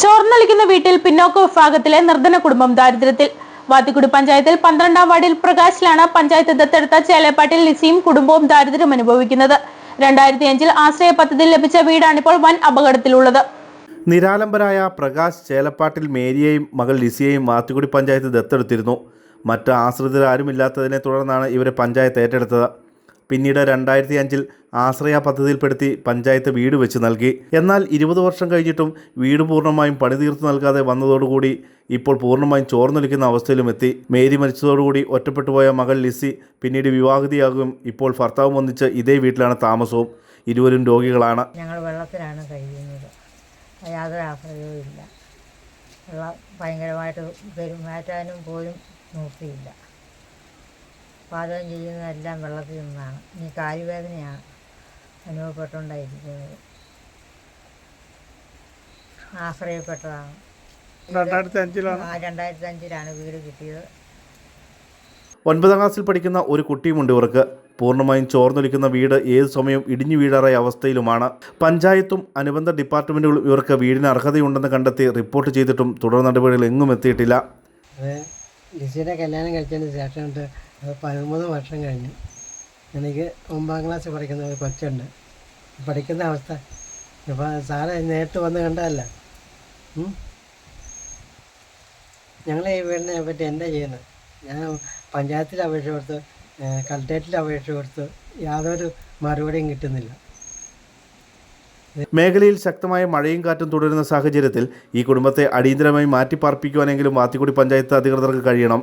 ചോർന്നൊലിക്കുന്ന വീട്ടിൽ പിന്നോക്ക വിഭാഗത്തിലെ നിർധന കുടുംബം ദാരിദ്ര്യത്തിൽ. വാത്തിക്കുടി പഞ്ചായത്തിൽ പന്ത്രണ്ടാം വാർഡിൽ പ്രകാശിലാണ് പഞ്ചായത്ത് ദത്തെടുത്ത ചേലപ്പാട്ടിൽ ലിസിയും കുടുംബവും ദാരിദ്ര്യം അനുഭവിക്കുന്നത്. രണ്ടായിരത്തി അഞ്ചിൽ ആശ്രയ പദ്ധതിയിൽ ലഭിച്ച വീടാണിപ്പോൾ വൻ അപകടത്തിലുള്ളത്. നിരാലംബരായ പ്രകാശ് ചേലപ്പാട്ടിൽ മേരിയെയും മകൾ ലിസിയെയും വാത്തിക്കുടി പഞ്ചായത്ത് ദത്തെടുത്തിരുന്നു. മറ്റ് ആശ്രിതരാരുമില്ലാത്തതിനെ തുടർന്നാണ് ഇവരെ പഞ്ചായത്ത് ഏറ്റെടുത്തത്. പിന്നീട് രണ്ടായിരത്തി അഞ്ചിൽ ആശ്രയ പദ്ധതിയിൽപ്പെടുത്തി പഞ്ചായത്ത് വീട് വെച്ച് നൽകി. എന്നാൽ ഇരുപത് വർഷം കഴിഞ്ഞിട്ടും വീട് പൂർണമായും പണി തീർത്തു നൽകാതെ വന്നതോടുകൂടി ഇപ്പോൾ പൂർണമായും ചോർന്നൊലിക്കുന്ന അവസ്ഥയിലും എത്തി. മേരി മരിച്ചതോടുകൂടി ഒറ്റപ്പെട്ടുപോയ മകൾ ലിസി പിന്നീട് വിവാഹിതയാകും. ഇപ്പോൾ ഭർത്താവും ഒന്നിച്ച് ഇതേ വീട്ടിലാണ് താമസവും. ഇരുവരും രോഗികളാണ്. ഞങ്ങൾ വെള്ളത്തിലാണ് കഴിയുന്നത്. യാതൊരു ആശ്രയവും ഇല്ല. ഭയങ്കരമായിട്ട് പെരുമാറ്റാനും പോലും നോക്കിയില്ല. പാചകം ചെയ്യുന്നതെല്ലാം വെള്ളത്തിൽ നിന്നാണ്. ഇനി കാലുവേദനയാണ് അനുഭവപ്പെട്ടുകൊണ്ടായിരിക്കുന്നത്. ആശ്രയപ്പെട്ടതാണ്. രണ്ടായിരത്തി അഞ്ചിലാണ് ആ രണ്ടായിരത്തി അഞ്ചിലാണ് വീട് കിട്ടിയത്. ഒൻപതാം ക്ലാസ്സിൽ പഠിക്കുന്ന ഒരു കുട്ടിയുമുണ്ട് ഇവർക്ക്. പൂർണമായും ചോർന്നൊലിക്കുന്ന വീട് ഏത് സമയവും ഇടിഞ്ഞു വീഴാറായ അവസ്ഥയിലുമാണ്. പഞ്ചായത്തും അനുബന്ധ ഡിപ്പാർട്ട്മെന്റുകളും ഇവർക്ക് വീടിന് അർഹതയുണ്ടെന്ന് കണ്ടെത്തി റിപ്പോർട്ട് ചെയ്തിട്ടും തുടർ നടപടികൾ എങ്ങും എത്തിയിട്ടില്ല. ലിസിയുടെ കല്യാണം കഴിച്ചതിന് ശേഷം ഉണ്ട് അത് പതിമൂന്ന് വർഷം കഴിഞ്ഞു. എനിക്ക് ഒമ്പതാം ക്ലാസ് പഠിക്കുന്ന ഒരു കൊച്ചുണ്ട്. പഠിക്കുന്ന അവസ്ഥ. ഇപ്പോൾ സാറ് നേരിട്ട് വന്ന് കണ്ടതല്ല. ഞങ്ങൾ ഈ വീടിനെ പറ്റി എന്താ ചെയ്യുന്നത്? ഞാൻ പഞ്ചായത്തിൽ അപേക്ഷ കൊടുത്ത് കളക്ട്രേറ്റിൽ അപേക്ഷ കൊടുത്ത്. യാതൊരു മറുപടിയും കിട്ടുന്നില്ല. മേഖലയിൽ ശക്തമായ മഴയും കാറ്റും തുടരുന്ന സാഹചര്യത്തിൽ ഈ കുടുംബത്തെ അടിയന്തരമായി മാറ്റിപ്പാർപ്പിക്കുവാനെങ്കിലും വാത്തിക്കുടി പഞ്ചായത്ത് അധികൃതർക്ക് കഴിയണം.